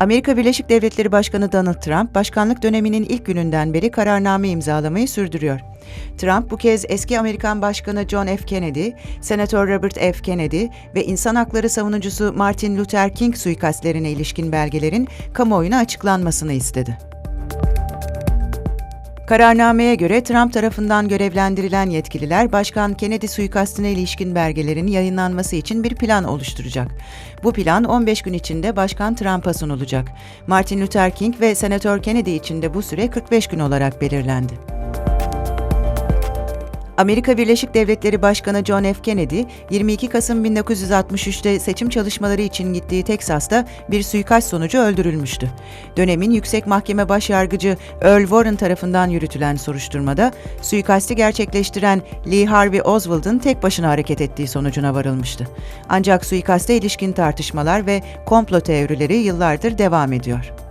Amerika Birleşik Devletleri Başkanı Donald Trump, başkanlık döneminin ilk gününden beri kararname imzalamayı sürdürüyor. Trump bu kez eski Amerikan Başkanı John F. Kennedy, Senatör Robert F. Kennedy ve insan hakları savunucusu Martin Luther King suikastlerine ilişkin belgelerin kamuoyuna açıklanmasını istedi. Kararnameye göre Trump tarafından görevlendirilen yetkililer Başkan Kennedy suikastine ilişkin belgelerin yayınlanması için bir plan oluşturacak. Bu plan 15 gün içinde Başkan Trump'a sunulacak. Martin Luther King ve Senatör Kennedy için de bu süre 45 gün olarak belirlendi. Amerika Birleşik Devletleri Başkanı John F. Kennedy, 22 Kasım 1963'te seçim çalışmaları için gittiği Teksas'ta bir suikast sonucu öldürülmüştü. Dönemin Yüksek Mahkeme Başyargıcı Earl Warren tarafından yürütülen soruşturmada, suikasti gerçekleştiren Lee Harvey Oswald'ın tek başına hareket ettiği sonucuna varılmıştı. Ancak suikaste ilişkin tartışmalar ve komplo teorileri yıllardır devam ediyor.